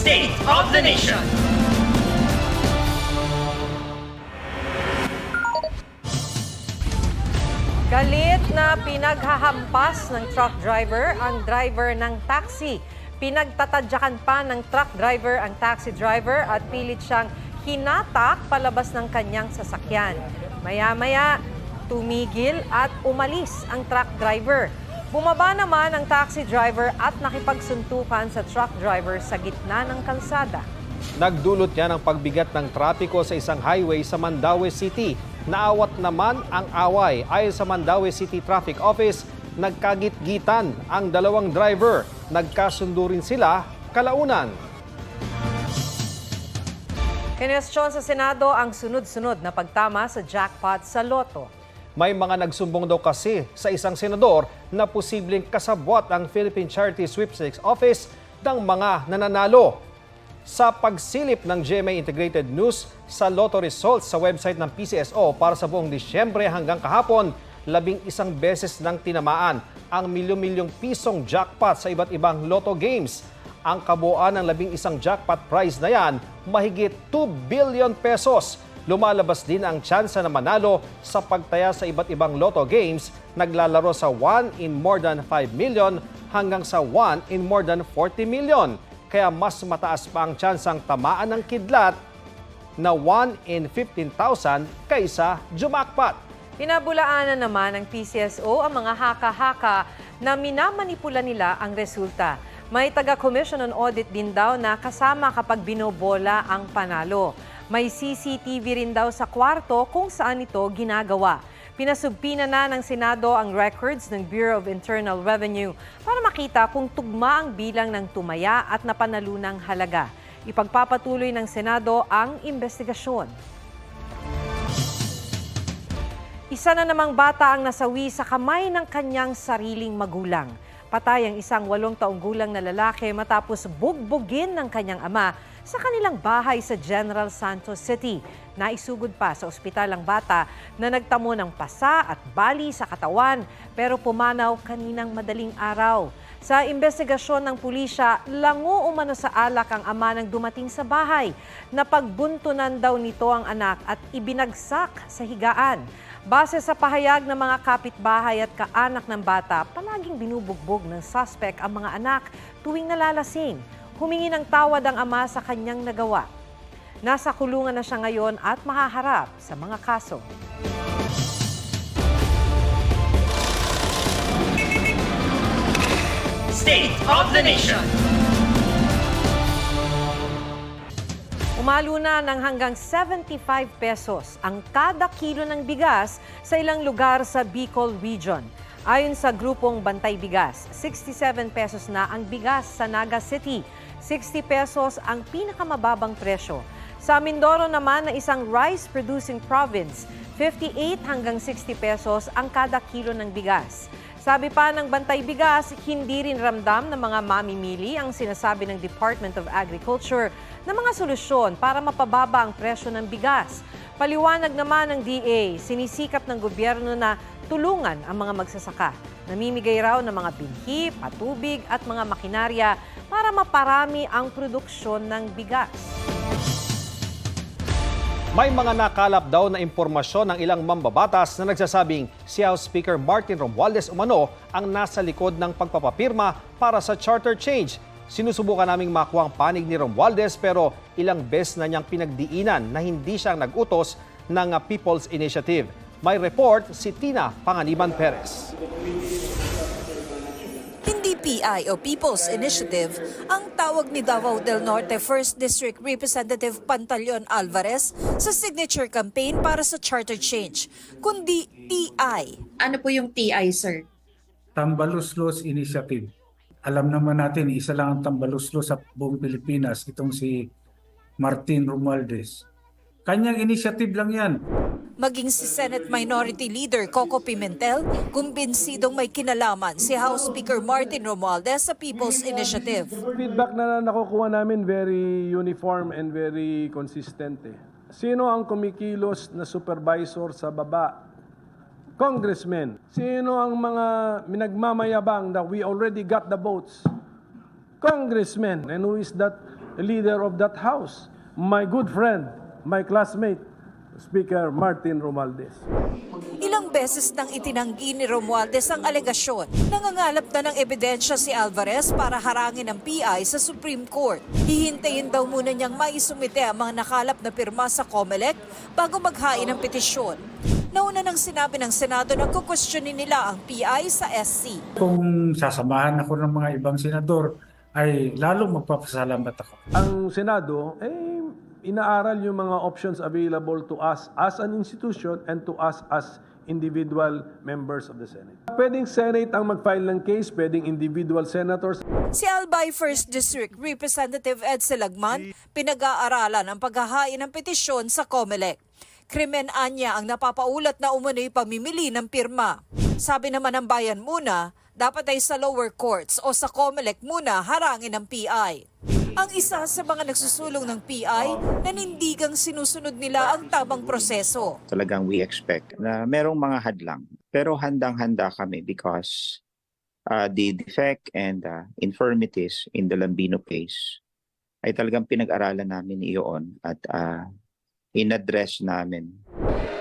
State of the Nation. Galit na pinaghahampas ng truck driver ang driver ng taxi. Pinagtatadyakan pa ng truck driver ang taxi driver at pilit siyang hinatak palabas ng kanyang sasakyan. Maya-maya, tumigil at umalis ang truck driver. Bumaba naman ang taxi driver at nakipagsuntukan sa truck driver sa gitna ng kalsada. Nagdulot yan ang pagbigat ng trapiko sa isang highway sa Mandaue City. Naawat naman ang away. Ayon sa Mandaue City Traffic Office, nagkagit-gitan ang dalawang driver. Nagkasundo rin sila kalaunan. Kinwestiyon sa Senado ang sunod-sunod na pagtama sa jackpot sa loto. May mga nagsumbong daw kasi sa isang senador na posibleng kasabwat ang Philippine Charity Sweepstakes Office ng mga nananalo. Sa pagsilip ng GMA Integrated News sa lotto results sa website ng PCSO para sa buong Disyembre hanggang kahapon, labing isang beses nang tinamaan ang milyon-milyong pisong jackpot sa iba't ibang lotto games. Ang kabuuan ng labing isang jackpot prize na yan, mahigit 2 billion pesos. Lumalabas din ang tsansa na manalo sa pagtaya sa iba't ibang lotto games, naglalaro sa 1 in more than 5 million hanggang sa 1 in more than 40 million. Kaya mas mataas pa ang tsansang tamaan ng kidlat na 1 in 15,000 kaysa jumakpat. Pinabulaanan naman ng PCSO ang mga haka-haka na minamanipula nila ang resulta. May taga-Commission on Audit din daw na kasama kapag binobola ang panalo. May CCTV rin daw sa kwarto kung saan ito ginagawa. Pinasubpina na ng Senado ang records ng Bureau of Internal Revenue para makita kung tugma ang bilang ng tumaya at napanalunang halaga. Ipagpapatuloy ng Senado ang investigasyon. Isa na namang bata ang nasawi sa kamay ng kanyang sariling magulang. Patay ang isang walong taong gulang na lalaki matapos bugbugin ng kanyang ama sa kanilang bahay sa General Santos City. Naisugod pa sa ospital ang bata na nagtamo ng pasa at bali sa katawan pero pumanaw kaninang madaling araw. Sa investigasyon ng pulisya, lango umano sa alak ang ama nang dumating sa bahay. Napagbuntunan daw nito ang anak at ibinagsak sa higaan. Base sa pahayag ng mga kapitbahay at kaanak ng bata, palaging binubugbog ng suspect ang mga anak tuwing nalalasing. Humingi ng tawad ang ama sa kanyang nagawa. Nasa kulungan na siya ngayon at mahaharap sa mga kaso. State of the Nation. Umalo na ng hanggang 75 pesos ang kada kilo ng bigas sa ilang lugar sa Bicol Region. Ayon sa grupong Bantay Bigas, 67 pesos na ang bigas sa Naga City. 60 pesos ang pinakamababang presyo. Sa Mindoro naman na isang rice-producing province, 58 hanggang 60 pesos ang kada kilo ng bigas. Sabi pa ng Bantay Bigas, hindi rin ramdam ng mga mamimili ang sinasabi ng Department of Agriculture na mga solusyon para mapababa ang presyo ng bigas. Paliwanag naman ng DA, sinisikap ng gobyerno na tulungan ang mga magsasaka. Namimigay raw ng mga binhi, patubig at mga makinarya para maparami ang produksyon ng bigas. May mga nakalap daw na impormasyon ng ilang mambabatas na nagsasabing si House Speaker Martin Romualdez umano ang nasa likod ng pagpapapirma para sa charter change. Sinusubukan naming makuha ang panig ni Romualdez pero ilang beses na niyang pinagdiinan na hindi siya nag-utos ng People's Initiative. May report si Tina Panganiban Perez. Hindi PI o People's Initiative ang tawag ni Davao del Norte 1st District Representative Pantaleon Alvarez sa signature campaign para sa charter change, kundi TI. Ano po yung TI, sir? Tambaluslos Initiative. Alam naman natin, isa lang ang tambaluslos sa buong Pilipinas, itong si Martin Romualdez. Kanyang initiative lang yan. Maging si Senate Minority Leader Coco Pimentel, kumbinsidong may kinalaman si House Speaker Martin Romualdez sa People's Initiative. Feedback na nakukuha namin very uniform and very consistent. Eh. Sino ang kumikilos na supervisor sa baba? Congressmen. Sino ang mga minagmamayabang that we already got the votes? Congressmen. And who is that leader of that house, my good friend, my classmate, Speaker Martin Romualdez. Ilang beses nang itinanggi ni Romualdez ang alegasyon. Nangangalap na ng ebidensya si Alvarez para harangin ang PI sa Supreme Court. Hihintayin daw muna niyang maisumite ang mga nakalap na pirma sa COMELEC bago maghain ng petisyon. Nauna nang sinabi ng Senado na kukwestiyonin nila ang PI sa SC. Kung sasamahan ako ng mga ibang senador, ay lalo magpapasalamat ako. Ang Senado, eh, inaaral yung mga options available to us as an institution and to us as individual members of the Senate. Pwedeng Senate ang mag-file ng case, pwedeng individual senators. Si Albay 1st District Representative Ed Selagman, pinag-aaralan ang paghahain ng petisyon sa COMELEC. Krimen anya ang napapaulat na umano'y pamimili ng pirma. Sabi naman ng bayan muna, dapat ay sa lower courts o sa COMELEC muna harangin ng PI. Ang isa sa mga nagsusulong ng PI, nanindigang sinusunod nila ang tamang proseso. talagang we expect na merong mga hadlang. Pero handang-handa kami because uh, the defect and uh, infirmities in the Lambino case ay talagang pinag-aralan namin iyon at uh, in-address namin.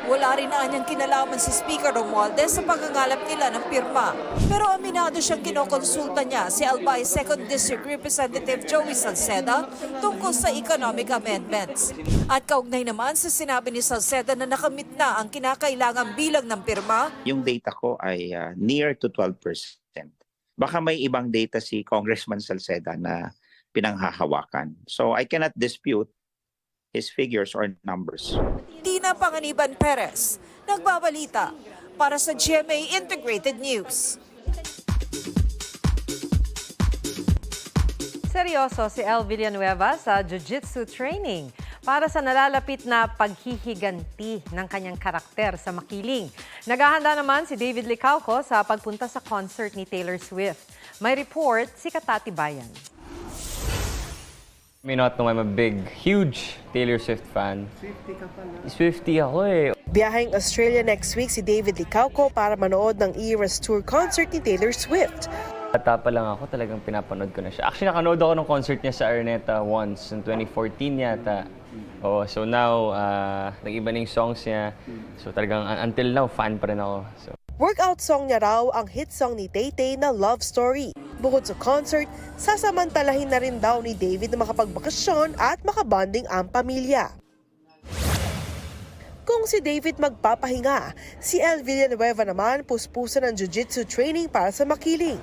Wala rin anyang kinalaman si Speaker Romualdez sa pagkangalap nila ng pirma. Pero aminado siyang kinokonsulta niya si Albay 2nd District Representative Joey Salceda tungkol sa economic amendments. At kaugnay naman sa sinabi ni Salceda na nakamit na ang kinakailangang bilang ng pirma, Yung data ko ay uh, near to 12%. Baka may ibang data si Congressman Salceda na pinanghahawakan. So I cannot dispute his figures or numbers. Tina Panganiban Perez, nagbabalita para sa GMA Integrated News. Seryoso si El Villanueva sa jiu-jitsu training para sa nalalapit na paghihiganti ng kanyang karakter sa makiling. Naghahanda naman si David Licauco sa pagpunta sa concert ni Taylor Swift. May report si Katati Bayan. May not know I'm a big, huge Taylor Swift fan. Swifty ka pala. Swifty ako eh. Biyaheng Australia next week si David Licauco para manood ng Eras Tour concert ni Taylor Swift. Bata pa lang ako, talagang pinapanood ko na siya. Actually, nakanood ako ng concert niya sa Araneta once, in 2014 yata. Oh, so now, uh, nag-iba na yung songs niya. So talagang un- until now, fan pa rin ako. So, Workout song niya raw ang hit song ni Tay Tay na Love Story. Bukod sa concert, sasamantalahin na rin daw ni David na makapagbakasyon at makabanding ang pamilya. Kung si David magpapahinga, si El Villanueva naman puspusan ng jiu-jitsu training para sa makiling.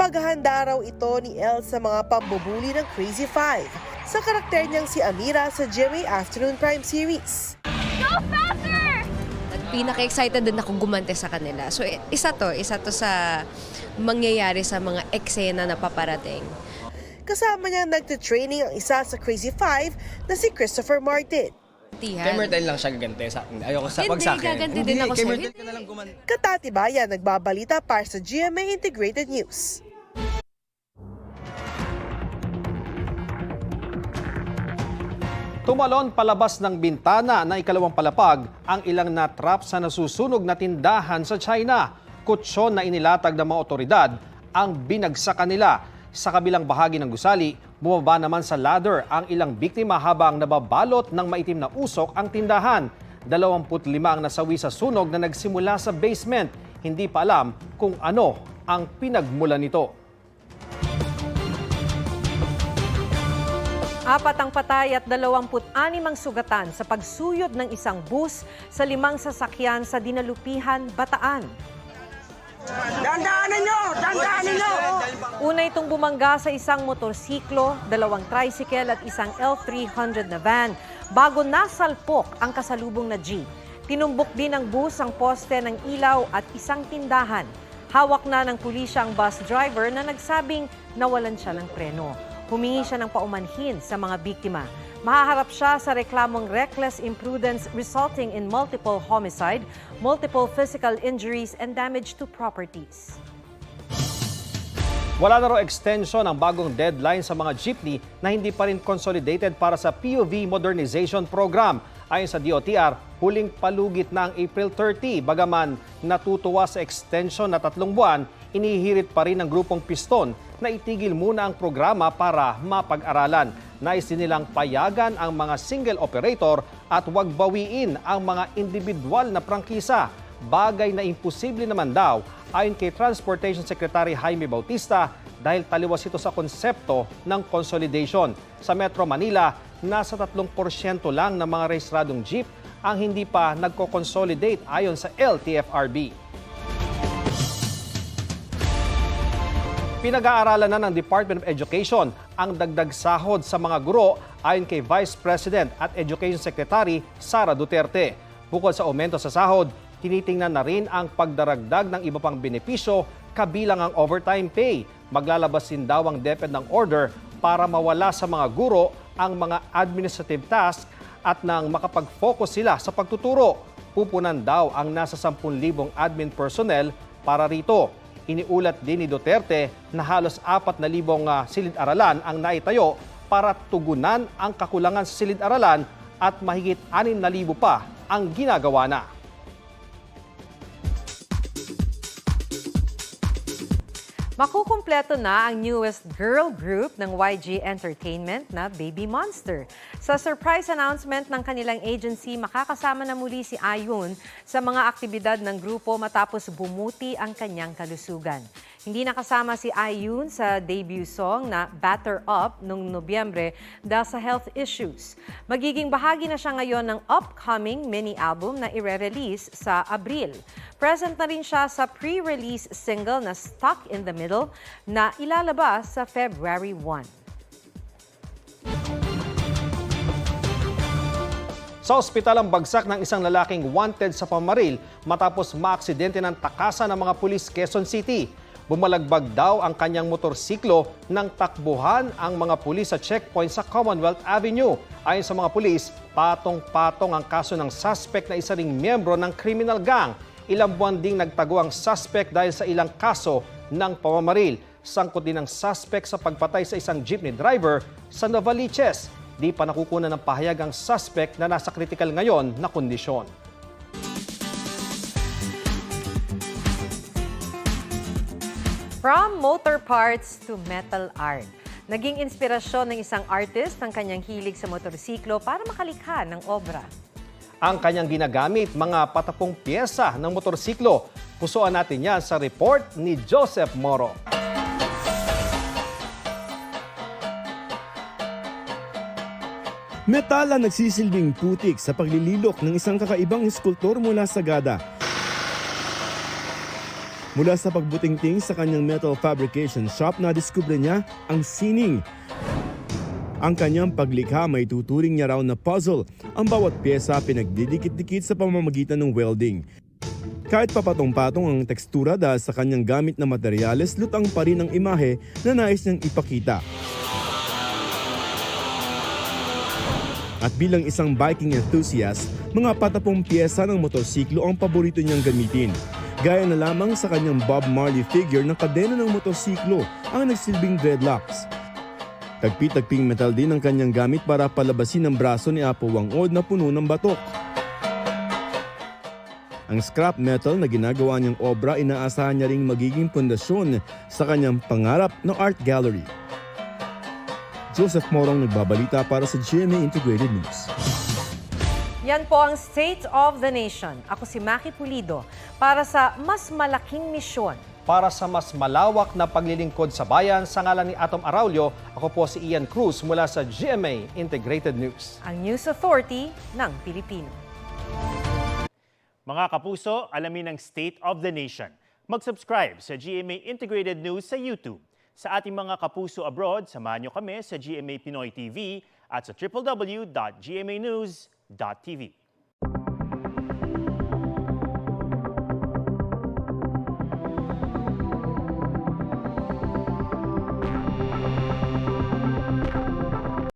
Paghahanda raw ito ni El sa mga pambubuli ng Crazy Five sa karakter niyang si Amira sa GMA Afternoon Prime Series. Pinaka-excited din ako gumante sa kanila. So, isa to, isa to sa mangyayari sa mga eksena na paparating. Kasama niya nagte-training ang isa sa Crazy Five na si Christopher Martin. Tihan. lang siya gagante sa akin. Ayoko sa Hindi, pag sa akin. gaganti din ako kay sa'yo. Myrtle ka na lang gumante. Katatibayan nagbabalita para sa GMA Integrated News. Tumalon palabas ng bintana na ikalawang palapag ang ilang natrap sa nasusunog na tindahan sa China. Kutsyon na inilatag ng mga otoridad ang binagsakan nila. Sa kabilang bahagi ng gusali, bumaba naman sa ladder ang ilang biktima habang nababalot ng maitim na usok ang tindahan. 25 ang nasawi sa sunog na nagsimula sa basement. Hindi pa alam kung ano ang pinagmula nito. Apat ang patay at 26 ang sugatan sa pagsuyod ng isang bus sa limang sasakyan sa Dinalupihan, Bataan. Dandaanin nyo! Dandaanin nyo! Una itong bumangga sa isang motorsiklo, dalawang tricycle at isang L300 na van bago nasalpok ang kasalubong na jeep. Tinumbok din ng bus ang poste ng ilaw at isang tindahan. Hawak na ng pulisya ang bus driver na nagsabing nawalan siya ng preno. Humingi siya ng paumanhin sa mga biktima. Mahaharap siya sa reklamong reckless imprudence resulting in multiple homicide, multiple physical injuries, and damage to properties. Wala na extension ang bagong deadline sa mga jeepney na hindi pa rin consolidated para sa PUV Modernization Program. Ayon sa DOTR, huling palugit na ang April 30 bagaman natutuwa sa extension na tatlong buwan, inihirit pa rin ng grupong piston na itigil muna ang programa para mapag-aralan. Nais nilang payagan ang mga single operator at huwag bawiin ang mga individual na prangkisa. Bagay na imposible naman daw ayon kay Transportation Secretary Jaime Bautista dahil taliwas ito sa konsepto ng consolidation. Sa Metro Manila, nasa 3% lang ng mga rehistradong jeep ang hindi pa nagko-consolidate ayon sa LTFRB. Pinag-aaralan na ng Department of Education ang dagdag sahod sa mga guro ayon kay Vice President at Education Secretary Sara Duterte. Bukod sa aumento sa sahod, tinitingnan na rin ang pagdaragdag ng iba pang benepisyo kabilang ang overtime pay. Maglalabas din daw ang DepEd ng order para mawala sa mga guro ang mga administrative tasks at nang makapag-focus sila sa pagtuturo. Pupunan daw ang nasa 10,000 admin personnel para rito. Iniulat din ni Duterte na halos 4,000 uh, silid-aralan ang naitayo para tugunan ang kakulangan sa silid-aralan at mahigit 6,000 pa ang ginagawa na. Makukumpleto na ang newest girl group ng YG Entertainment na Baby Monster. Sa surprise announcement ng kanilang agency, makakasama na muli si Ayun sa mga aktibidad ng grupo matapos bumuti ang kanyang kalusugan. Hindi nakasama si Ayun sa debut song na Batter Up noong Nobyembre dahil sa health issues. Magiging bahagi na siya ngayon ng upcoming mini-album na ire-release sa Abril. Present na rin siya sa pre-release single na Stuck in the Middle na ilalabas sa February 1. Sa ospital ang bagsak ng isang lalaking wanted sa pamaril matapos maaksidente ng takasan ng mga pulis Quezon City. Bumalagbag daw ang kanyang motorsiklo nang takbuhan ang mga pulis sa checkpoint sa Commonwealth Avenue. Ayon sa mga pulis, patong-patong ang kaso ng suspect na isa ring miyembro ng criminal gang. Ilang buwan ding nagtago ang suspect dahil sa ilang kaso ng pamamaril. Sangkot din ang suspect sa pagpatay sa isang jeepney driver sa Novaliches. Di pa nakukunan ng pahayag ang suspect na nasa critical ngayon na kondisyon. From motor parts to metal art. Naging inspirasyon ng isang artist ng kanyang hilig sa motorsiklo para makalikha ng obra. Ang kanyang ginagamit, mga patapong pyesa ng motorsiklo. Pusuan natin yan sa report ni Joseph Moro. Metal ang nagsisilbing putik sa paglililok ng isang kakaibang eskultor mula sa Gada. Mula sa pagbutingting sa kanyang metal fabrication shop, nadiskubre niya ang sining. Ang kanyang paglikha may tuturing niya raw na puzzle. Ang bawat pyesa pinagdidikit-dikit sa pamamagitan ng welding. Kahit papatong-patong ang tekstura dahil sa kanyang gamit na materyales, lutang pa rin ang imahe na nais niyang ipakita. At bilang isang biking enthusiast, mga patapong pyesa ng motorsiklo ang paborito niyang gamitin. Gaya na lamang sa kanyang Bob Marley figure ng kadena ng motorsiklo ang nagsilbing dreadlocks. Tagpi-tagping metal din ang kanyang gamit para palabasin ang braso ni Apo Wangod na puno ng batok. Ang scrap metal na ginagawa niyang obra inaasahan niya ring magiging pundasyon sa kanyang pangarap na art gallery. Joseph Morong nagbabalita para sa GMA Integrated News. Yan po ang State of the Nation. Ako si Maki Pulido para sa mas malaking misyon. Para sa mas malawak na paglilingkod sa bayan, sa ngalan ni Atom Araulio, ako po si Ian Cruz mula sa GMA Integrated News. Ang News Authority ng Pilipino. Mga kapuso, alamin ang State of the Nation. Mag-subscribe sa GMA Integrated News sa YouTube. Sa ating mga kapuso abroad, samahan nyo kami sa GMA Pinoy TV at sa www.gmanews.tv.